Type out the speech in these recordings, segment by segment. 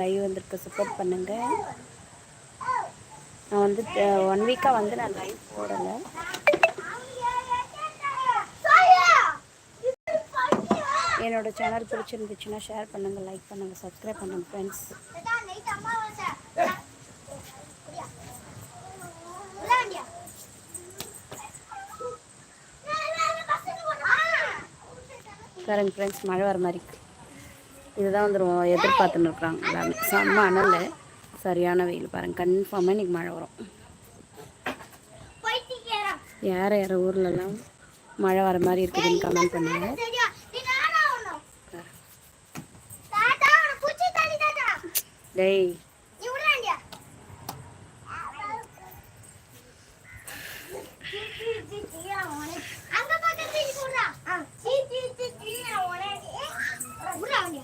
Live வந்திருக்க. Support பண்ணுங்க. நான் வந்து ஒன் வீக்காக வந்து நான் லைவ் போடலை. என்னோட சேனல் பிடிச்சிருந்துச்சுன்னா ஷேர் பண்ணுங்கள் லைக் பண்ணுங்கள் சப்ஸ்கிரைப் பண்ணுங்கள் ஃப்ரெண்ட்ஸ் பாருங்க ஃப்ரெண்ட்ஸ் மழை வர மாதிரி இதுதான் வந்துடும் எதிர்பார்த்துன்னு இருக்கிறாங்க எல்லாமே செம்ம அனல் சரியான வெயில் பாருங்கள் கன்ஃபார்மாக இன்றைக்கி மழை வரும் யார் யார் ஊர்லலாம் மழை வர மாதிரி இருக்குதுன்னு கமெண்ட் பண்ணுங்கள் டேய் நான்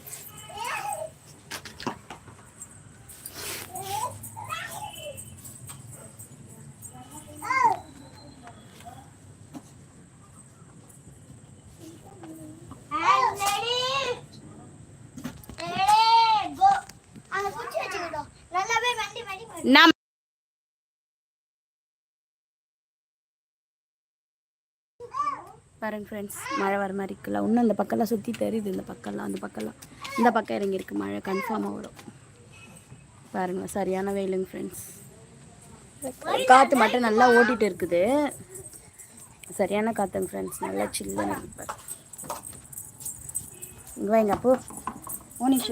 பாருங்க ஃப்ரெண்ட்ஸ் மழை வர மாதிரி இருக்குல்ல. இன்னும் இந்த பக்கம்லாம் சுற்றி தெரியுது இந்த பக்கம்லாம் அந்த பக்கம்லாம். இந்த பக்கம் இறங்கியிருக்கு மழை கன்ஃபார்மாக வரும். பாருங்க சரியான வெயிலுங்க ஃப்ரெண்ட்ஸ் காற்று மட்டும் நல்லா ஓட்டிகிட்டு இருக்குது. சரியான காற்றுங்க ஃப்ரெண்ட்ஸ் நல்லா சில்லுன்னு இருப்பார் இங்கே வாங்க அப்போ ஓனிஷ்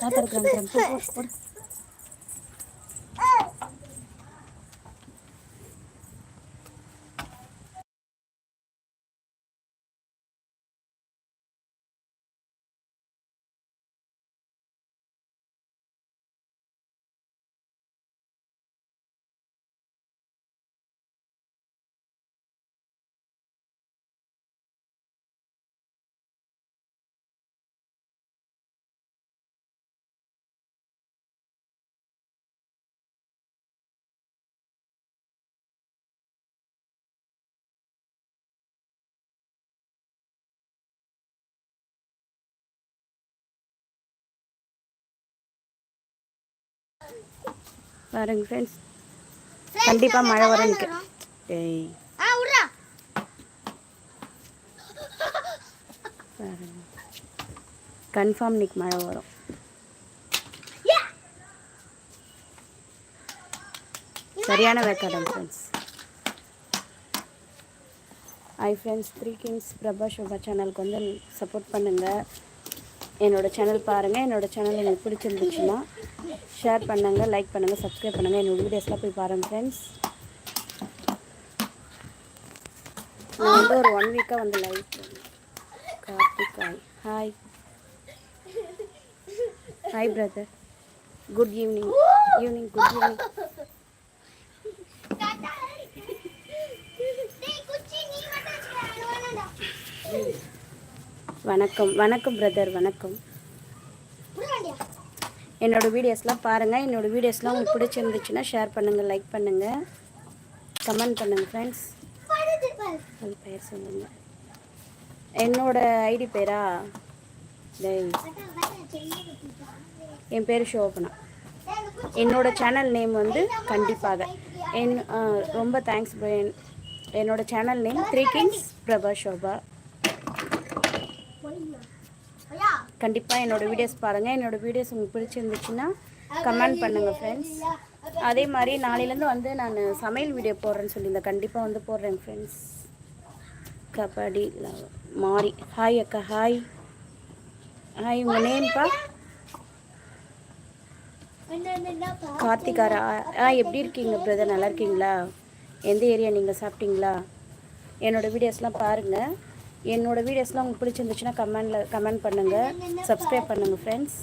தாத்தா இருக்கிறாங்க பாருங்க ஃப்ரெண்ட்ஸ் கண்டிப்பாக மழை வர நிற்க டேய். பாருங்க. கன்ஃபார்ம் இன்னைக்கு மழை வரும். சரியான வேக்காடம் friends hi friends three kings Prabha Shobha சேனலுக்கு வந்து சப்போர்ட் பண்ணுங்கள் என்னோடய சேனல் பாருங்கள் என்னோடய சேனல் எனக்கு பிடிச்சிருந்துச்சுன்னா ஷேர் பண்ணுங்கள் லைக் பண்ணுங்கள் சப்ஸ்கிரைப் பண்ணுங்கள் என்னோடய வீடியோஸ்லாம் போய் பாருங்கள் ஃப்ரெண்ட்ஸ் நான் வந்து ஒரு ஒன் வீக்காக வந்து live Karthik. Hi hi hi brother good evening evening good evening வணக்கம் வணக்கம் பிரதர் வணக்கம். என்னோடய வீடியோஸ்லாம் பாருங்கள் என்னோடய வீடியோஸ்லாம் உங்களுக்கு பிடிச்சிருந்துச்சுன்னா ஷேர் பண்ணுங்கள் லைக் பண்ணுங்கள் கமெண்ட் பண்ணுங்கள் ஃப்ரெண்ட்ஸ் பெயர் சொல்லுங்கள் என்னோட ஐடி பேரா? என் பேர் ஷோபனா என்னோட சேனல் நேம் வந்து கண்டிப்பாக. என் ரொம்ப தேங்க்ஸ் என்னோடய channel name three kings Prabha Shobha கண்டிப்பாக என்னோடய வீடியோஸ் பாருங்கள் என்னோடய வீடியோஸ் உங்களுக்கு பிடிச்சிருந்துச்சுன்னா கமெண்ட் பண்ணுங்கள் ஃப்ரெண்ட்ஸ் அதே மாதிரி நாளையிலேருந்து வந்து நான் சமையல் வீடியோ போடுறேன்னு சொல்லியிருந்தேன். கண்டிப்பாக வந்து போடுறேன் ஃப்ரெண்ட்ஸ் கபடி மாறி ஹாய் அக்கா ஹாய் ஹாய் உங்கள் நேம்ப்பா கார்த்திகாரா. ஆ எப்படி இருக்கீங்க பிரதர் நல்லா இருக்கீங்களா? எந்த ஏரியா நீங்கள் சாப்பிட்டீங்களா? என்னோடய வீடியோஸ்லாம் பாருங்கள் என்னோடய வீடியோஸ்லாம் உங்களுக்கு பிடிச்சிருந்துச்சுன்னா கமெண்டில் கமெண்ட் பண்ணுங்கள் சப்ஸ்கிரைப் பண்ணுங்கள் ஃப்ரெண்ட்ஸ்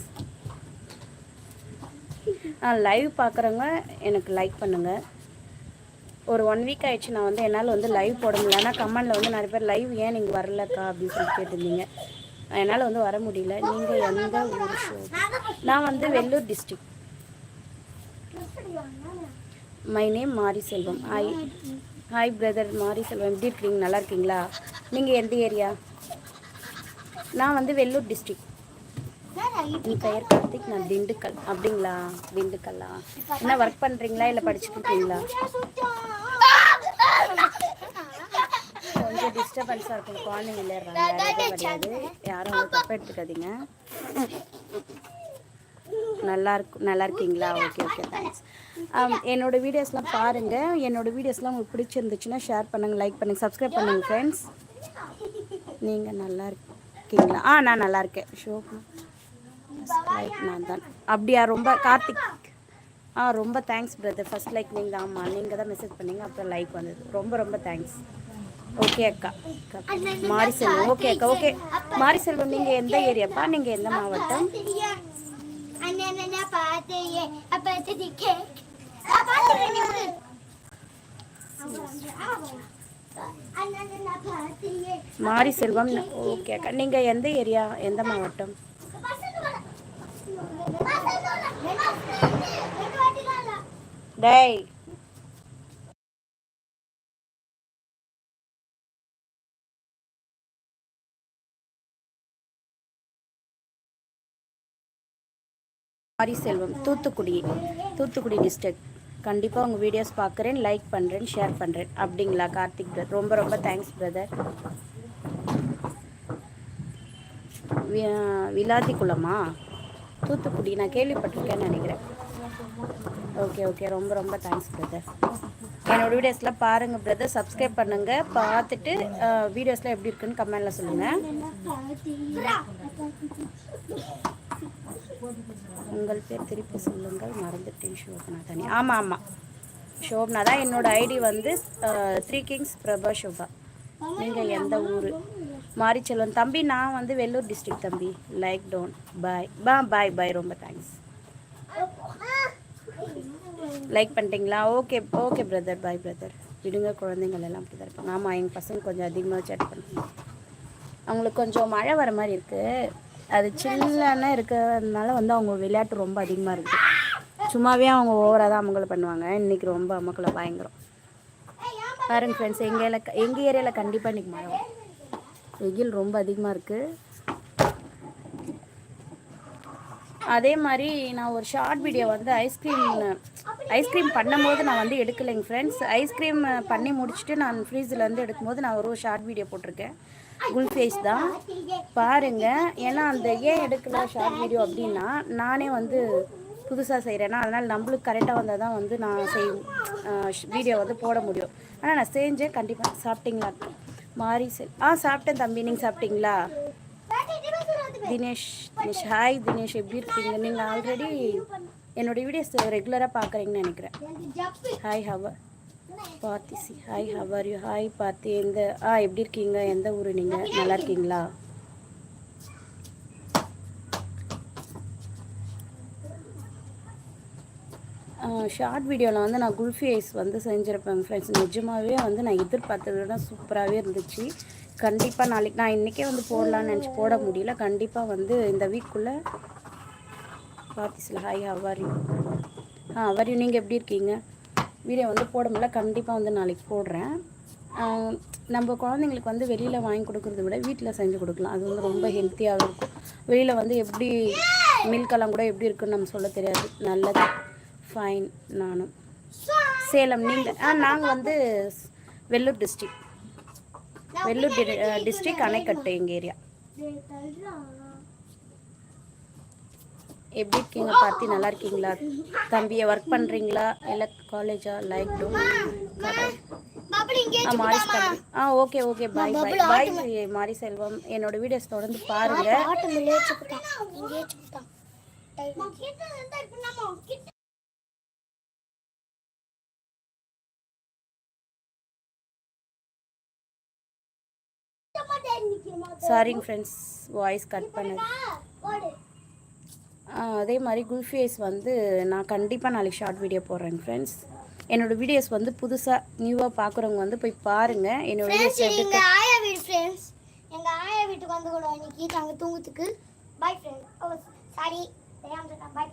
லைவ் பார்க்குறவங்க எனக்கு லைக் பண்ணுங்கள் ஒரு ஒன் வீக் ஆயிடுச்சு நான் வந்து என்னால் வந்து லைவ் போட முடியல. ஆனால் கமெண்டில் வந்து நிறைய பேர் லைவ் ஏன் நீங்கள் வரலக்கா? அப்படின்னு சொல்லி கேட்டிருந்தீங்க. என்னால் வந்து வர முடியல. நீங்கள் எந்த ஊர் ஷோ நான் வந்து வெள்ளூர் டிஸ்ட்ரிக் மை நேம் மாரி செல்வம் ஐ ஹாய் பிரதர் மாரி செல்வம் எப்படி இருக்கிறீங்க? நல்லா இருக்கீங்களா? நீங்கள் எந்த ஏரியா? நான் வந்து வெள்ளூர் டிஸ்ட்ரிக் என் பெயர் கார்த்திக் நான் திண்டுக்கல். அப்படிங்களா? திண்டுக்கல்லா? என்ன ஒர்க் பண்ணுறீங்களா இல்லை படிச்சுட்டு இருக்கீங்களா? கொஞ்சம் டிஸ்டர்பன்ஸாக இருக்கும். குழந்தைங்க விளையாடுறாங்க. எதுவும் கிடையாது யாரும் வந்து தப்பாக எடுத்துக்காதீங்க. நல்லா இருக்கு நல்லா இருக்கீங்களா ஓகே ஓகே தேங்க்ஸ் um, என்னோட வீடியோஸ்லாம் பாருங்கள் என்னோட வீடியோஸ்லாம் உங்களுக்கு பிடிச்சிருந்துச்சுன்னா ஷேர் பண்ணுங்கள் லைக் பண்ணுங்கள் சப்ஸ்கிரைப் பண்ணுங்கள் ஃப்ரெண்ட்ஸ் நீங்கள் நல்லா இருக்கீங்களா ஆ நான் நல்லா இருக்கேன் ஷோபா லைக் நான் தான். அப்படியா ரொம்ப கார்த்திக். ஆ ரொம்ப தேங்க்ஸ் பிரதர் ஃபஸ்ட் லைக் நீங்கள் தான் ஆமாம் நீங்கள் தான் மெசேஜ் பண்ணீங்க அப்புறம் லைக் வந்தது. ரொம்ப ரொம்ப தேங்க்ஸ் ஓகே அக்கா. மாரி செல்வம் ஓகே அக்கா ஓகே மாரி செல்வம் நீங்கள் எந்த ஏரியாப்பா? நீங்கள் எந்த மாவட்டம்? மாரி செல்வம் ஓகே அக்கா. நீங்கள் எந்த ஏரியா எந்த மாவட்டம்? டேய் மாரி செல்வம் தூத்துக்குடி தூத்துக்குடி டிஸ்ட்ரிக்ட் கண்டிப்பாக உங்கள் வீடியோஸ் பார்க்குறேன் லைக் பண்ணுறேன் ஷேர் பண்ணுறேன் அப்படிங்களா கார்த்திக் பிரதர் ரொம்ப ரொம்ப தேங்க்ஸ் பிரதர் விலாதி குளமா? தூத்துக்குடி நான் கேள்விப்பட்டிருக்கேன்னு நினைக்கிறேன். ஓகே ஓகே ரொம்ப ரொம்ப தேங்க்ஸ் பிரதர் என்னோட வீடியோஸ்லாம் பாருங்கள் பிரதர் சப்ஸ்கிரைப் பண்ணுங்கள் பார்த்துட்டு வீடியோஸ்லாம் எப்படி இருக்குன்னு கமெண்டில் சொல்லுங்கள் உங்கள் பேர் திருப்பி சொல்லுங்கள். மறந்துட்டேன். ஷோபனா தானே ஆமாம் ஆமாம் ஷோபனா தான் என்னோட ஐடி வந்து த்ரீ கிங்ஸ் பிரபா ஷோபா நீங்கள் எந்த ஊர்? மாரிச்செல்வன். தம்பி நான் வந்து வெள்ளூர் டிஸ்ட்ரிக்ட் தம்பி. லைக் டோன் பாய் பா பாய் பாய் ரொம்ப தேங்க்ஸ் லைக் பண்ணிட்டீங்களா? Okay okay brother bye brother விடுங்க குழந்தைங்கள் எல்லாம் அப்படி தான் இருப்பாங்க. ஆமாம் எங்கள் பசங்க கொஞ்சம் அதிகமாக சேட் பண்ணுங்க அவங்களுக்கு கொஞ்சம் மழை வர மாதிரி இருக்குது அது சில்லான இருக்கிறதுனால வந்து அவங்க விளையாட்டு ரொம்ப அதிகமாக இருக்குது சும்மாவே அவங்க ஓவராக தான் அமங்கலம் பண்ணுவாங்க. இன்றைக்கி ரொம்ப அமக்கலை பயங்கரம். பாருங்க ஃப்ரெண்ட்ஸ் எங்கள் எங்கள் ஏரியாவில் கண்டிப்பாக இன்றைக்கி மழை வரும். வெயில் ரொம்ப அதிகமாக இருக்குது அதே மாதிரி நான் ஒரு ஷார்ட் வீடியோ வந்து ஐஸ்கிரீம் ஐஸ்கிரீம் பண்ணும்போது நான் வந்து எடுக்கலைங்க ஃப்ரெண்ட்ஸ் ஐஸ்கிரீம் பண்ணி முடிச்சுட்டு நான் ஃப்ரீஸில் வந்து எடுக்கும்போது நான் ஒரு ஷார்ட் வீடியோ போட்டிருக்கேன். குல் ஃபேஸ் தான். பாருங்கள் ஏன்னா அந்த ஏன் எடுக்கல ஷார்ட் வீடியோ அப்படின்னா நானே வந்து புதுசாக செய்கிறேன்னா அதனால் நம்மளுக்கு கரெக்டாக வந்தால் தான் வந்து நான் செய் வீடியோ வந்து போட முடியும். ஆனால் நான் செஞ்சேன் கண்டிப்பாக சாப்பிட்டீங்களா? மாறி செல் ஆ சாப்பிட்டேன் தம்பி. நீங்கள் சாப்பிட்டீங்களா? தினேஷ் தினேஷ். ஹாய் தினேஷ். எப்படி இருக்கீங்க? நீங்கள் ஆல்ரெடி என்னோடய வீடியோஸ் ரெகுலராக பார்க்குறீங்கன்னு நினைக்கிறேன். Hi how are பார்த்திசி hi how are you hi Parthi எந்த ஆ எப்படி இருக்கீங்க? எந்த ஊர் நீங்கள் நல்லா இருக்கீங்களா? ஷார்ட் வீடியோவில் வந்து நான் குல்ஃபி ஐஸ் வந்து செஞ்சுருப்பேன் ஃப்ரெண்ட்ஸ் நிஜமாகவே வந்து நான் எதிர்பார்த்ததை விட சூப்பராகவே இருந்துச்சு. கண்டிப்பாக நாளைக்கு நான் இன்றைக்கே வந்து போடலான்னு நினச்சி போட முடியல. கண்டிப்பாக வந்து இந்த வீக்குள்ளே பார்த்திசில் hi how are you ah how are you நீங்கள் எப்படி இருக்கீங்க? வீடியோ வந்து போட முடியல கண்டிப்பாக வந்து நாளைக்கு போடுறேன். நம்ம குழந்தைங்களுக்கு வந்து வெளியில் வாங்கி கொடுக்குறத விட வீட்டில் செஞ்சு கொடுக்கலாம். அது வந்து ரொம்ப ஹெல்த்தியாக இருக்கும். வெளியில் வந்து எப்படி மில்கெல்லாம் கூட எப்படி இருக்குன்னு நம்ம சொல்ல தெரியாது. நல்லது. ஃபைன் நானும். சேலம் நீங்கள் ஆ நாங்கள் வந்து வெள்ளூர் டிஸ்ட்ரிக் வெள்ளூர் டிஸ்ட்ரிக் அணைக்கட்டு எங்கள் ஏரியா எப்படி இருக்கீங்க? பார்த்தி நல்லா இருக்கீங்களா? தம்பியை ஒர்க் பண்ணுறீங்களா இல்லை காலேஜா லைக் டூ ஆ மாரி தம்பி. ஆ okay okay bye bye bye Mari Selvam. என்னோட வீடியோஸ் தொடர்ந்து பாருங்க. சாரிங்க ஃப்ரெண்ட்ஸ் வாய்ஸ் கட் பண்ணது அதே மாதிரி குல்ஃபேஸ் வந்து நான் கண்டிப்பாக நாளைக்கு ஷார்ட் வீடியோ போடுறேங்க ஃப்ரெண்ட்ஸ் என்னோடய வீடியோஸ் வந்து புதுசாக நியூவாக பார்க்குறவங்க வந்து போய் பாருங்கள் என்னோட வீடியோஸ் எங்கள் ஆயா வீடு ஃப்ரெண்ட்ஸ் எங்கள் ஆயா வீட்டுக்கு வந்து கூட இன்னைக்கு. நாங்கள் தூங்குறதுக்கு. பாய் ஃப்ரெண்ட் ஓ சாரி பாய்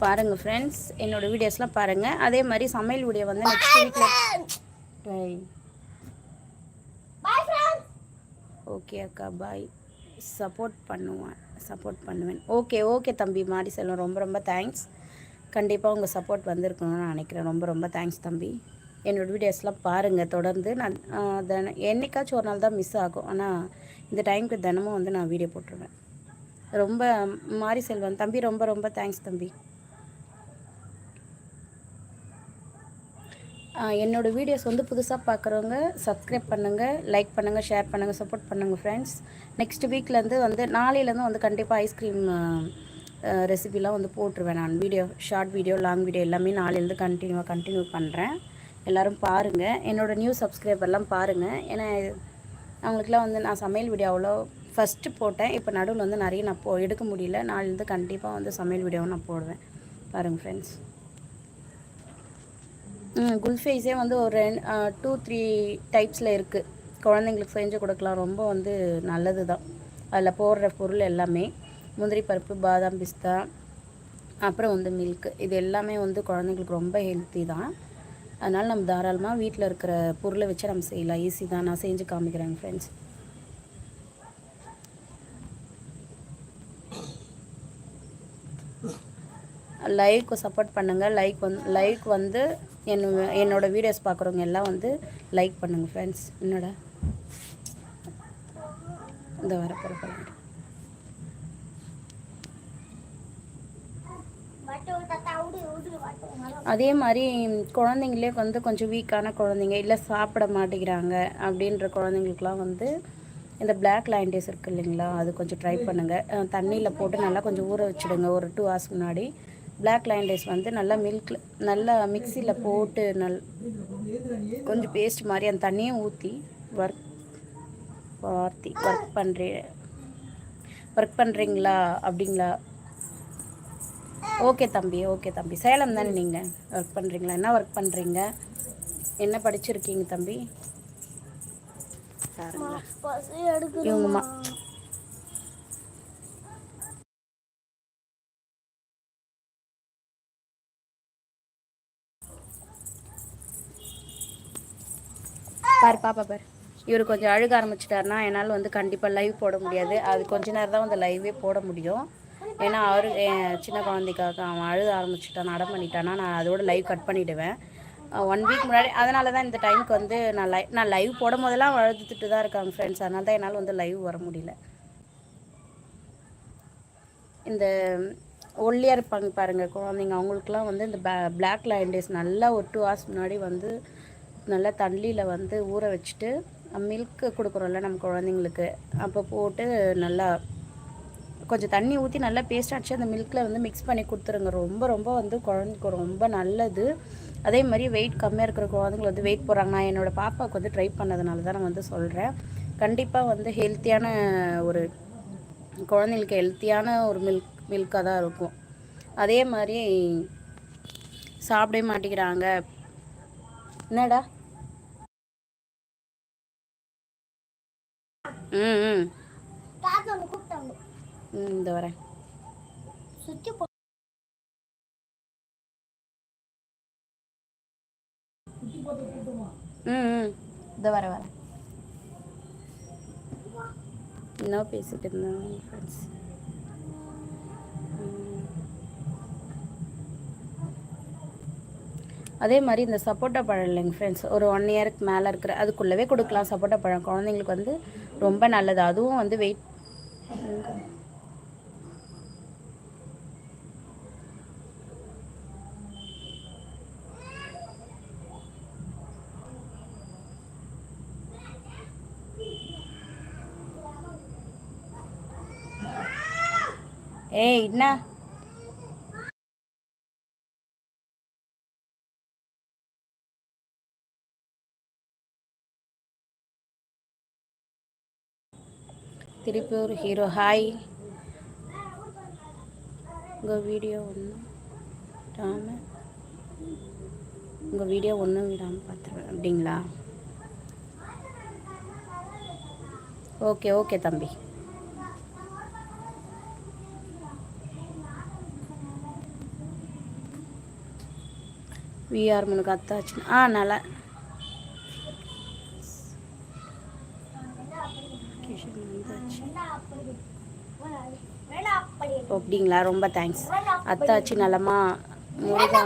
பாருங்கள் ஃப்ரெண்ட்ஸ் என்னோடய வீடியோஸ்லாம் பாருங்கள் அதே மாதிரி சமையல் வீடியோ வந்து நெக்ஸ்ட் வீக்கில் பாய் ஃப்ரெண்ட்ஸ் ஓகே அக்கா பாய் சப்போர்ட் பண்ணுவேன் சப்போர்ட் பண்ணுவேன். ஓகே ஓகே தம்பி மாடி செல்வம். ரொம்ப ரொம்ப தேங்க்ஸ் கண்டிப்பாக உங்கள் சப்போர்ட் வந்திருக்கணும்னு நான் நினைக்கிறேன். ரொம்ப ரொம்ப தேங்க்ஸ் தம்பி. என்னோடய வீடியோஸ்லாம் பாருங்கள் தொடர்ந்து நான் தின என்னைக்காச்சும் ஒரு நாள் தான் மிஸ் ஆகும். ஆனால் இந்த டைமுக்கு தினமும் வந்து நான் வீடியோ போட்டுருவேன். ரொம்ப மாரி செல்வன் தம்பி ரொம்ப ரொம்ப தேங்க்ஸ் தம்பி. என்னோடய வீடியோஸ் வந்து புதுசாக பார்க்குறவங்க சப்ஸ்கிரைப் பண்ணுங்கள் லைக் பண்ணுங்கள் ஷேர் பண்ணுங்கள் சப்போர்ட் பண்ணுங்கள் ஃப்ரெண்ட்ஸ் நெக்ஸ்ட் வீக்லேருந்து வந்து நாளையிலேருந்து வந்து கண்டிப்பாக ஐஸ்கிரீம் ரெசிபிலாம் வந்து போட்டுருவேன் நான். Video short video long video எல்லாமே நாளையிலேருந்து கண்டினியூவாக கண்டினியூ பண்ணுறேன் எல்லோரும் பாருங்கள் என்னோடய நியூ சப்ஸ்கிரைபர்லாம் பாருங்கள் ஏன்னா அவங்களுக்குலாம் வந்து நான் சமையல் வீடியோ அவ்வளோ ஃபஸ்ட்டு போட்டேன். இப்போ நடுவில் வந்து நிறைய நான் போ எடுக்க முடியல. நாளிலேருந்து கண்டிப்பாக வந்து சமையல் வீடியோவும் நான் போடுவேன். பாருங்கள் ஃப்ரெண்ட்ஸ் குல்ஃபேஸே வந்து ஒரு டூ த்ரீ டைப்ஸில் இருக்குது குழந்தைங்களுக்கு செஞ்சு கொடுக்கலாம். ரொம்ப வந்து நல்லது தான் அதில் போடுற பொருள் எல்லாமே. முந்திரி பருப்பு பாதாம் பிஸ்தா அப்புறம் வந்து மில்க் இது எல்லாமே வந்து குழந்தைங்களுக்கு ரொம்ப ஹெல்த்தி தான். அதனால் நம்ம தாராளமாக வீட்டில் இருக்கிற பொருளை வச்சு நம்ம செய்யலாம். ஈஸி தான். நான் செஞ்சு காமிக்கிறேன் ஃப்ரெண்ட்ஸ் லைக் சப்போர்ட் பண்ணுங்கள் லைக் வந்து லைக் வந்து என் என்னோடய வீடியோஸ் பார்க்குறவங்க எல்லாம் வந்து லைக் பண்ணுங்கள் ஃப்ரெண்ட்ஸ் என்னோட இந்த வர பிறப்பலாம் அதே மாதிரி குழந்தைங்களே வந்து கொஞ்சம் வீக்கான குழந்தைங்க இல்லை சாப்பிட மாட்டேங்கிறாங்க அப்படின்ற குழந்தைங்களுக்குலாம் வந்து இந்த பிளாக் லைண்டேஸ் இருக்குது இல்லைங்களா அது கொஞ்சம் ட்ரை பண்ணுங்கள் தண்ணியில் போட்டு நல்லா கொஞ்சம் ஊற வச்சுடுங்க. ஒரு டூ ஹவர்ஸ் முன்னாடி பிளாக் லைன்டேஸ் வந்து நல்லா மில்கில் நல்லா மிக்சியில் போட்டு நல் கொஞ்சம் பேஸ்ட் மாதிரி அந்த தண்ணியும் ஊற்றி ஒர்க் வார்த்தி ஒர்க் பண்ணுறேன் ஒர்க் பண்ணுறீங்களா அப்படிங்களா? ஓகே தம்பி ஓகே தம்பி. சேலம் தானே நீங்கள் ஒர்க் பண்ணுறீங்களா என்ன ஒர்க் பண்ணுறீங்க என்ன படிச்சிருக்கீங்க தம்பி? இவங்கம்மா பார் பாப்பா பார். இவர் கொஞ்சம் அழுக ஆரம்பிச்சிட்டாருனா என்னால் வந்து கண்டிப்பாக லைவ் போட முடியாது. அது கொஞ்ச நேரம் தான் வந்து லைவே போட முடியும். ஏன்னா அவரு சின்ன குழந்தைக்காக அவன் அழுத ஆரம்பிச்சிட்டான் அடம் பண்ணிட்டானா நான் அதோட லைவ் கட் பண்ணிவிடுவேன் ஒன் வீக் முன்னாடி அதனால தான் இந்த டைமுக்கு வந்து நான் லை நான் லைவ் போடும் போதெல்லாம் அழுதுட்டு தான் இருக்காங்க ஃப்ரெண்ட்ஸ் அதனால தான் என்னால் வந்து லைவ் வர முடியல. இந்த ஒல்லியாக இருப்பாங்க பாருங்கள் குழந்தைங்க. அவங்களுக்குலாம் வந்து இந்த பிளாக் லைன்டேஸ் நல்லா ஒரு டூ ஹவர்ஸ் முன்னாடி வந்து நல்லா தண்ணியில் வந்து ஊற வச்சுட்டு மில்க்கு கொடுக்குறோம்ல நம்ம குழந்தைங்களுக்கு. அப்போ போட்டு நல்லா கொஞ்சம் தண்ணி ஊற்றி நல்லா பேஸ்ட் அடிச்சு அந்த மில்கில் வந்து மிக்ஸ் பண்ணி கொடுத்துருங்க. ரொம்ப ரொம்ப வந்து குழந்தைக்கு ரொம்ப நல்லது. அதே மாதிரி வெயிட் கம்மியாக இருக்கிற குழந்தைங்க வந்து வெயிட் போகிறாங்க நான் என்னோடய பாப்பாவுக்கு வந்து ட்ரை பண்ணதுனால தான் நான் வந்து சொல்கிறேன் கண்டிப்பாக வந்து ஹெல்த்தியான ஒரு குழந்தைங்களுக்கு ஹெல்த்தியான ஒரு மில்க் மில்காக தான் இருக்கும். அதே மாதிரி சாப்பிடவே மாட்டேங்கிறாங்க. என்னடா? ம் ம். இந்த வரேன். சுற்றி ம் ம். இந்த வர வரேன். என்ன பேசிட்டு இருந்தேன் ஃப்ரெண்ட்ஸ் அதே மாதிரி இந்த சப்போட்டா பழம் இல்லைங்க ஃப்ரெண்ட்ஸ் ஒரு ஒன் இயருக்கு மேலே இருக்கிற அதுக்குள்ளவே கொடுக்கலாம் சப்போட்டா பழம். குழந்தைங்களுக்கு வந்து ரொம்ப நல்லது. அதுவும் வந்து வெயிட் ஏய் என்ன? திருப்பூர் ஹீரோ ஹாய் உங்கள் வீடியோ ஒன்று விடாமல் உங்கள் வீடியோ ஒன்றும் விடாமல் பார்த்துருவேன் அப்படிங்களா ஓகே ஓகே தம்பி விஆர் முனுக்கு அத்தாச்சு ஆ நல்லா அப்படிங்களா? ரொம்ப தேங்க்ஸ் அத்தாச்சி நலமா முருகா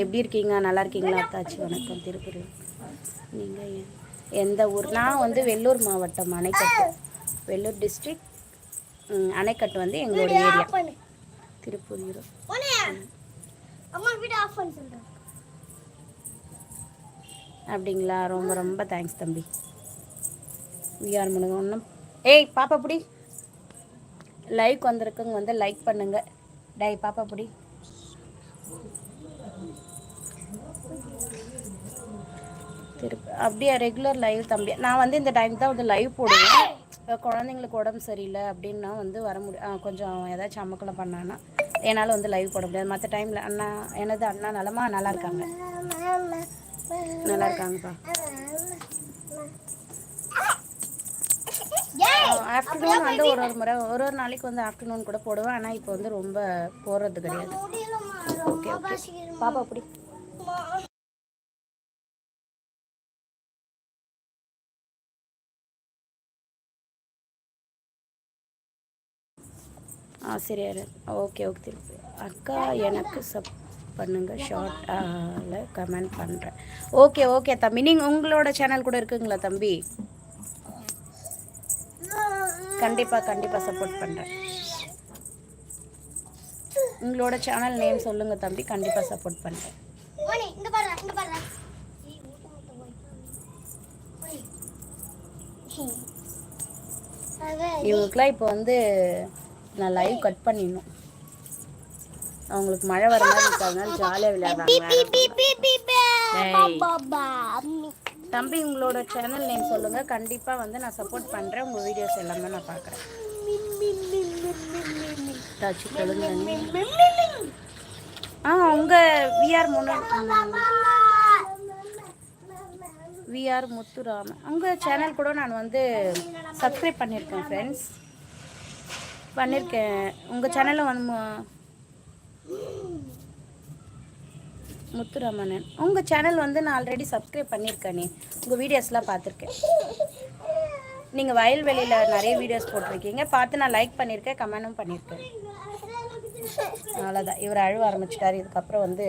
எப்படி இருக்கீங்க? நல்லா இருக்கீங்களா அத்தாச்சி? வணக்கம் திருப்பூர் நீங்கள் எந்த ஊர்? நான் வந்து வெள்ளூர் மாவட்டம் அணைக்கட்டு. வெள்ளூர் டிஸ்ட்ரிக்ட் அணைக்கட்டு வந்து எங்களோட ஏரியா திருப்பூர். சொல்றேன். அப்படிங்களா? ரொம்ப ரொம்ப தேங்க்ஸ் தம்பி. விஆர் முருகன் ஒன்றும் ஏய் பாப்பா புடி. லைக் வந்திருக்குங்க வந்து லைக் பண்ணுங்க. டை பாப்பா புடி. திருப்பி அப்படியே ரெகுலர் லைவ் தம்பி நான் வந்து இந்த டைம் தான் வந்து லைவ் போடுவேன். இப்போ குழந்தைங்களுக்கு உடம்பு சரியில்லை அப்படின்னா வந்து வர முடியும் கொஞ்சம் ஏதாச்சும் அமக்கலம் பண்ணான்னா என்னால் வந்து லைவ் போட முடியாது. மற்ற டைமில் அண்ணா எனது அண்ணா நலமா நல்லா இருக்காங்க. நல்லா இருக்காங்கப்பா. ஆஃப்டர்நூன் வந்து ஒரு ஒரு முறை ஒரு ஒரு நாளைக்கு வந்து ஆஃப்டர்நூன் கூட போடுவேன். ஆனால் இப்போ வந்து ரொம்ப போடுறது கிடையாது. ஓகே பாப்பா அப்படி ஆசிரியர் ஓகே ஓகே திருப்பி அக்கா எனக்கு சப் பண்ணுங்க. ஷார்ட்டில் கமெண்ட் பண்ணுறேன் ஓகே ஓகே தம்பி. நீங்கள் உங்களோட சேனல் கூட இருக்குங்களா தம்பி? கண்டிப்பாக கண்டிப்பாக சப்போர்ட் பண்ணுறேன் உங்களோட சேனல் நேம் சொல்லுங்கள் தம்பி கண்டிப்பாக சப்போர்ட் பண்ணுறேன் இவங்களுக்குலாம் இப்போ வந்து நான் லைவ் கட் பண்ணிடணும் அவங்களுக்கு மழை வர மாதிரி இருக்காங்க ஜாலியாக விளையாடுறாங்க தம்பி உங்களோட சேனல் நேம் சொல்லுங்க. கண்டிப்பா வந்து நான் சப்போர்ட் பண்றேன். உங்க வீடியோஸ் எல்லாமே நான் பார்க்குறேன். ஆ உங்க விஆர் முன்னு விஆர் முத்துராமன் உங்க சேனல் கூட நான் வந்து சப்ஸ்கிரைப் பண்ணியிருக்கேன் ஃப்ரெண்ட்ஸ் பண்ணியிருக்கேன். உங்கள் சேனலில் வந்து முத்துராமணன் முத்துராமனன் உங்கள் சேனல் வந்து நான் ஆல்ரெடி சப்ஸ்கிரைப் பண்ணியிருக்கேனே உங்கள் வீடியோஸ்லாம் பார்த்துருக்கேன். நீங்கள் வயல்வெளியில் நிறைய வீடியோஸ் போட்டிருக்கீங்க. பார்த்து நான் லைக் பண்ணியிருக்கேன் கமெண்டும் பண்ணியிருக்கேன். அவ்வளோதான் இவர் அழுவ ஆரம்பிச்சிட்டார். இதுக்கப்புறம் வந்து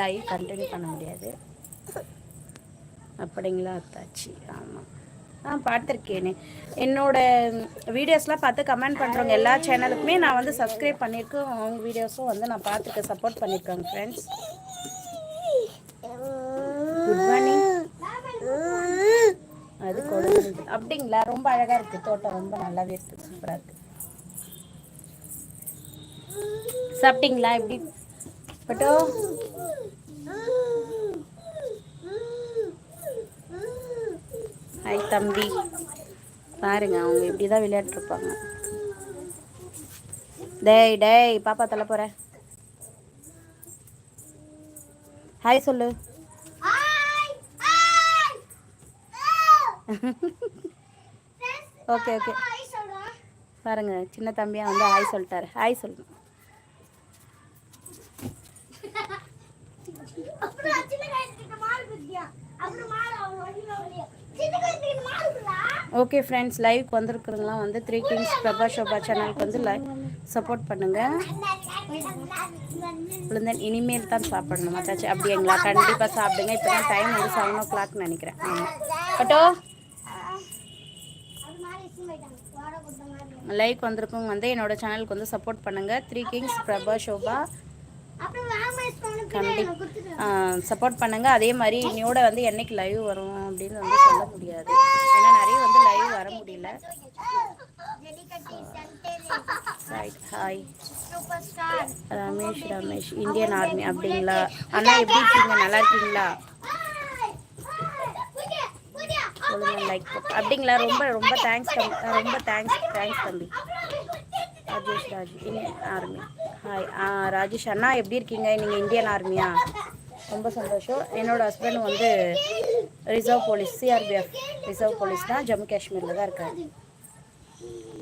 லைவ் கண்டினியூ பண்ண முடியாது. அப்படிங்களா அத்தாச்சி? ஆமாம் ஆ பார்த்துருக்கேனே. என்னோட வீடியோஸ்லாம் பார்த்து கமெண்ட் பண்ணுறவங்க எல்லா சேனலுக்குமே நான் வந்து சப்ஸ்கிரைப் பண்ணியிருக்கேன். அவங்க வீடியோஸும் வந்து நான் பார்த்துருக்கேன் சப்போர்ட் பண்ணியிருக்கேங்க ஃப்ரெண்ட்ஸ் குட் மார்னிங் அது கொடுக்குது அப்படிங்களா? ரொம்ப அழகாக இருக்குது தோட்டம் ரொம்ப நல்லாவே இருக்குது சூப்பராக இருக்குது சாப்பிட்டீங்களா? எப்படி? பட்டோ? ஹாய் தம்பி. பாருங்க அவங்க இப்படி தான் விளையாட்டுருப்பாங்க டேய் டேய் பாப்பா தள்ள போற. ஹாய் சொல்லு. Okay okay. பாருங்க சின்ன தம்பியா வந்து ஹாய் சொல்லிட்டாரு. ஹாய் சொல்லு. அப்புறம் ஓகே ஃப்ரெண்ட்ஸ் லைவ்க்கு வந்திருக்கிறதுலாம் வந்து த்ரீ கிங்ஸ் பிரபா ஷோபா சேனலுக்கு வந்து லைவ் சப்போர்ட் பண்ணுங்கள் விழுந்தன் இனிமேல் தான் சாப்பிடணும் மச்சாச்சு அப்படிங்களா கண்டிப்பாக சாப்பிடுங்க. இப்போ தான் டைம் வந்து செவன் ஓ கிளாக் நினைக்கிறேன். ஆமாம் கட்டோ லைவ் லைக் வந்திருக்கவங்க வந்து என்னோட சேனலுக்கு வந்து சப்போர்ட் பண்ணுங்கள் த்ரீ கிங்ஸ் பிரபா ஷோபா கொடுத்துட்டு சப்போர்ட் பண்ணுங்க. அதே மாதிரி இன்னையோட வந்து என்னைக்கு லைவ் வரும் அப்படின்னு வந்து சொல்ல முடியாது. ஏன்னா நிறைய வந்து லைவ் வர முடியல. Right hi Ramesh Ramesh. Indian army அப்படிங்களா? அண்ணா எப்படி இருக்கீங்க? நல்லா இருக்கீங்களா? லைக் அப்படிங்களா? ரொம்ப ரொம்ப தேங்க்ஸ் ரொம்ப தேங்க்ஸ் தேங்க்ஸ் தம்பி. Rajesh Raj. Indian army hi ஆ ராஜேஷ் அண்ணா எப்படி இருக்கீங்க? நீங்கள் இந்தியன் ஆர்மியா? ரொம்ப சந்தோஷம். என்னோடய ஹஸ்பண்ட் வந்து reserve police CRPF reserve police தான். ஜம்மு காஷ்மீரில் தான் இருக்காரு.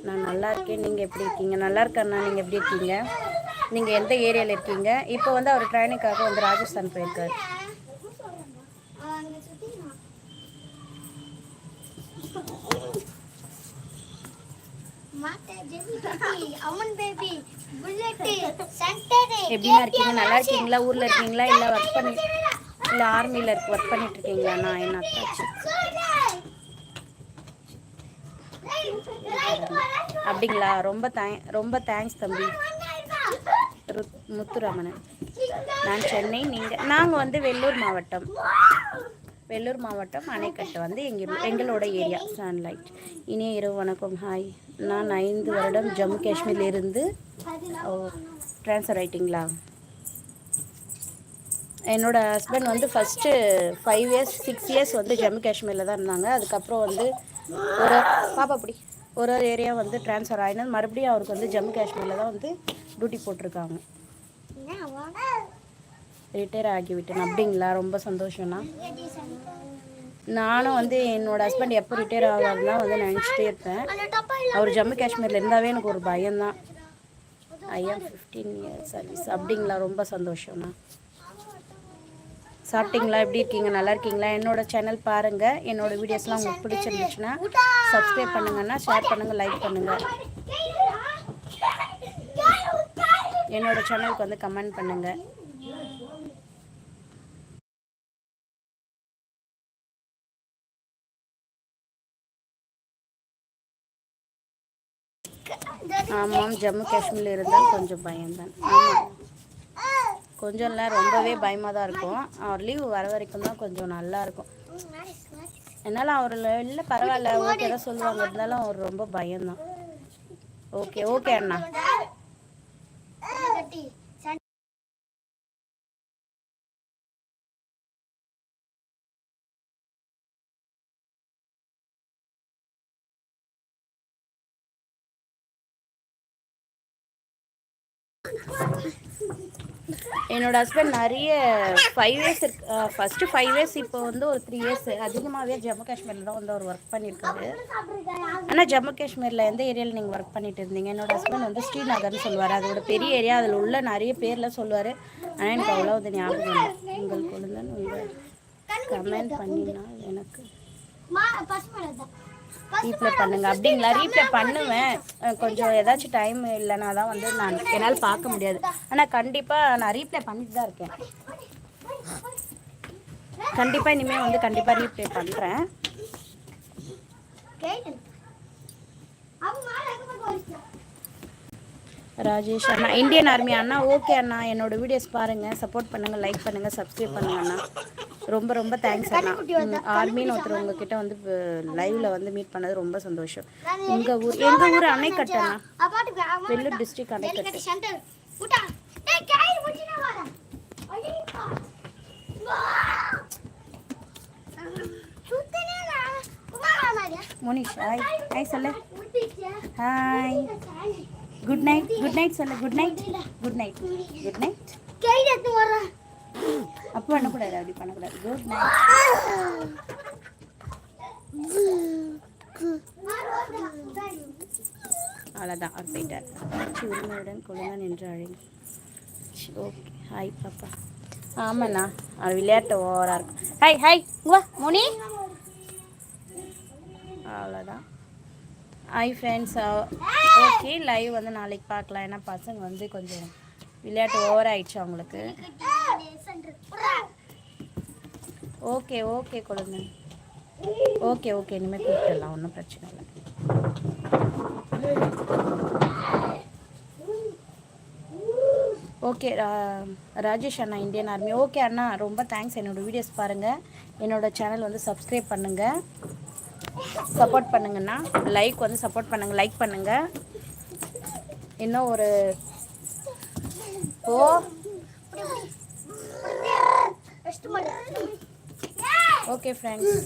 நான் நல்லா இருக்கேன். நீங்கள் எப்படி இருக்கீங்க? நல்லா இருக்கேண்ணா நீங்கள் எப்படி இருக்கீங்க? நீங்கள் எந்த ஏரியாவில் இருக்கீங்க? இப்போ வந்து அவர் ட்ரைனிங்காக வந்து ராஜஸ்தான் போயிருக்காரு அங்க சுத்திக்கலாம். எப்படிமா இருக்கீங்க? நல்லா இருக்கீங்களா? ஊரில் இருக்கீங்களா? இல்லை ஒர்க் பண்ணி இல்லை ஆர்மியில் இருக்கு ஒர்க் பண்ணிட்டு இருக்கீங்களா? நான் என்ன அத்தாச்சு அப்படிங்களா? ரொம்ப தேங் ரொம்ப தேங்க்ஸ் தம்பி. முத்துராமனன் நான் சென்னை நீங்கள் நாங்கள் வந்து வெள்ளூர் மாவட்டம். வெள்ளூர் மாவட்டம் அணைக்கட்டு வந்து எங்கள் எங்களோட ஏரியா சன்லைட் இனிய இரவு வணக்கம். ஹாய் நான் ஐந்து வருடம் ஜம்மு காஷ்மீர்லேருந்து ஓ ட்ரான்ஸ்ஃபர் ஆயிட்டிங்களா? என்னோட ஹஸ்பண்ட் வந்து first five years six years வந்து ஜம்மு காஷ்மீரில் தான் இருந்தாங்க. அதுக்கப்புறம் வந்து ஒரு பாப்பா அப்படி ஒரு ஒரு ஏரியா வந்து ட்ரான்ஸ்ஃபர் ஆகினது மறுபடியும் அவருக்கு வந்து ஜம்மு காஷ்மீரில் தான் வந்து டியூட்டி போட்டிருக்காங்க. ரிட்டையர் ஆகிவிட்டேன். அப்படிங்களா? ரொம்ப சந்தோஷம்ண்ணா. நானும் வந்து என்னோட ஹஸ்பண்ட் எப்போ ரிட்டையர் ஆகாதுன்னா வந்து நினச்சிட்டே இருப்பேன். அவர் ஜம்மு காஷ்மீரில் இருந்தாவே எனக்கு ஒரு பயம்தான். ஐஎம் ஃபிஃப்டீன் இயர்ஸ் சர்வீஸ் அப்படிங்களா? ரொம்ப சந்தோஷம்ண்ணா சாப்பிட்டீங்களா? எப்படி இருக்கீங்க? நல்லா இருக்கீங்களா? என்னோட சேனல் பாருங்கள் என்னோட வீடியோஸ்லாம் உங்களுக்கு பிடிச்சிருந்துச்சுன்னா சப்ஸ்கிரைப் பண்ணுங்கன்னா ஷேர் பண்ணுங்கள் லைக் பண்ணுங்கள் என்னோட சேனலுக்கு வந்து கமெண்ட் பண்ணுங்கள் ஆமாம் ஜம்மு காஷ்மீரில் இருந்தால் கொஞ்சம் பயம்தான். ஆமாம் கொஞ்சம் இல்லை ரொம்பவே பயமாக தான் இருக்கும். அவர் லீவு வர வரைக்கும் தான் கொஞ்சம் நல்லா இருக்கும். என்னால் அவர் இல்லை பரவாயில்ல ஓகே தான் சொல்லுவாங்க. இருந்தாலும் அவர் ரொம்ப பயம்தான். ஓகே ஓகே அண்ணா. என்னோட ஹஸ்பண்ட் நிறைய ஃபைவ் இயர்ஸ் இருக்கு. ஃபஸ்ட்டு ஃபைவ் இயர்ஸ் இப்போ வந்து ஒரு த்ரீ இயர்ஸ் அதிகமாகவே ஜம்மு காஷ்மீரில் தான் வந்து அவர் ஒர்க் பண்ணியிருக்காரு ஆனால் ஜம்மு காஷ்மீரில் எந்த ஏரியாவில் நீங்கள் ஒர்க் பண்ணிட்டு இருந்தீங்க? என்னோட ஹஸ்பண்ட் வந்து ஸ்ரீநகர்னு சொல்லுவார். அதோட பெரிய ஏரியா அதில் உள்ள நிறைய பேர்லாம் சொல்லுவார். ஆனால் எனக்கு அவ்வளோ அது ஞாபகம் இல்லை. உங்கள் குழந்தைன்னு உங்கள் கமெண்ட் பண்ணினா எனக்கு ரீப்ளே பண்ணுங்க. அப்படிங்களா? ரீப்ளே பண்ணுவேன். கொஞ்சம் ஏதாச்சும் டைம் இல்லைனா தான் வந்து நான் என்னால் பார்க்க முடியாது. ஆனால் கண்டிப்பாக நான் ரீப்ளே பண்ணிட்டு தான் இருக்கேன். கண்டிப்பாக இனிமேல் வந்து கண்டிப்பாக ரீப்ளே பண்ணுறேன் கேளு அவங்க மேல எங்க போய் ராஜேஷ் அண்ணா. இந்தியன் ஆர்மி அண்ணா. ஓகே அண்ணா. என்னோட வீடியோஸ் பாருங்கள் சப்போர்ட் பண்ணுங்கள் லைக் பண்ணுங்கள் சப்ஸ்கிரைப் பண்ணுங்க அண்ணா. ரொம்ப ரொம்ப தேங்க்ஸ் அண்ணா. ஆர்மின்னு ஒருத்தர் உங்ககிட்ட வந்து லைவில் வந்து மீட் பண்ணது ரொம்ப சந்தோஷம். உங்கள் ஊர் எங்கள் ஊர் அணைக்கட்டு அண்ணா? Vellore district Anaicut. Monish hi hi சொல்லு. Hi good night good night சொல்லு good night good night good night Kai எடுத்து அப்போ பண்ணக்கூடாது அப்படி பண்ணக்கூடாது. குட் நைட் அவ்வளோதான் அவர் போயிட்டார். உரிமையுடன் குழந்தை நின்று அழைங்க. ஓகே. ஹாய் பாப்பா. ஆமாண்ணா. அது விளையாட்டு ஓவராக இருக்கும் ஹாய் ஹாய் வா மோனி அவ்வளோதான் ஹாய் ஃப்ரெண்ட்ஸ் ஓகே லைவ் வந்து நாளைக்கு பார்க்கலாம். ஏன்னா பசங்க வந்து கொஞ்சம் விளையாட்டு ஓவர் ஆயிடுச்சு அவங்களுக்கு. ஓகே ஓகே கொடுங்க. ஓகே ஓகே இனிமேல் கூப்பிட்டுலாம் ஒன்றும் பிரச்சனை இல்லை. ஓகே ராஜேஷ் அண்ணா இந்தியன் ஆர்மி ஓகே அண்ணா ரொம்ப தேங்க்ஸ் என்னோட வீடியோஸ் பாருங்கள் என்னோட சேனல் வந்து சப்ஸ்கிரைப் பண்ணுங்கள் சப்போர்ட் பண்ணுங்கண்ணா. லைக் வந்து சப்போர்ட் பண்ணுங்கள் லைக் பண்ணுங்கள் இன்னும் ஒரு ஓ ஓகே ஃப்ரெண்ட்ஸ்